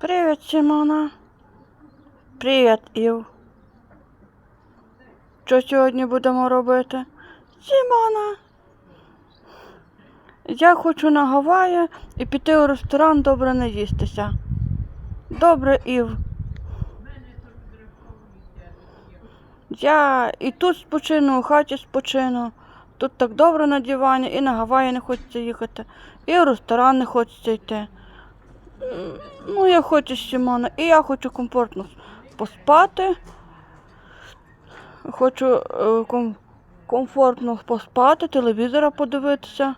Привіт, Сімона. Привіт, Ів. Що сьогодні будемо робити? Сімона. Я хочу на Гаваї і піти у ресторан добре наїстися. Добре, Ів. Я і тут спочину, у хаті спочину. Тут так добре на дивані, і на Гаваї не хочеться їхати, і в ресторан не хочеться йти. Ну, я хочу Сімона, і я хочу комфортно поспати. Хочу е, ком- комфортно поспати, телевізора подивитися.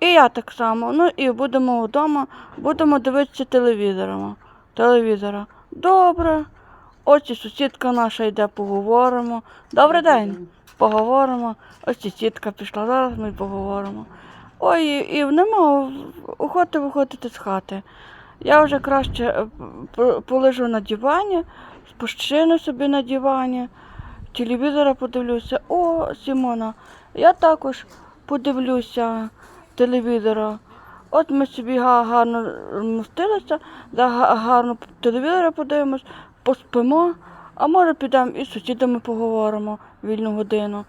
І я так само. Ну і будемо вдома, будемо дивитися телевізором. телевізора. Добре. Ось і сусідка наша йде, поговоримо. Добрий день. Поговоримо. Ось і сітка пішла, зараз ми поговоримо. Ой, і, нема охоти виходити з хати. Я вже краще е, полежу на дивані, спущину собі на дивані, телевізора подивлюся. О, Сімона, я також подивлюся телевізора. От ми собі гарно мостилися, да, гарно телевізора подивимось, поспимо, а може підемо і з сусідами поговоримо вільну годину.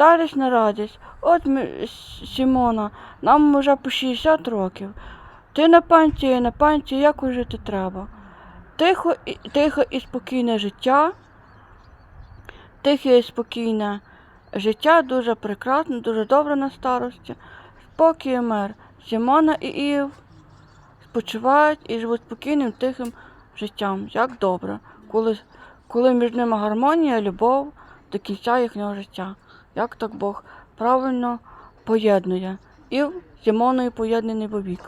Старість не радість. От ми, Сімона, нам вже по 60 років. Ти на пенсії, на пенсії, як жити треба? Тихо, і- тихо і спокійне життя. Тихе і спокійне життя дуже прекрасне, дуже добре на старості. Спокій і мир. Сімона і Ів спочивають і живуть спокійним, тихим життям. Як добре, коли, коли між ними гармонія, любов до кінця їхнього життя. Як так Бог правильно поєднує. І з поєднаний вовік.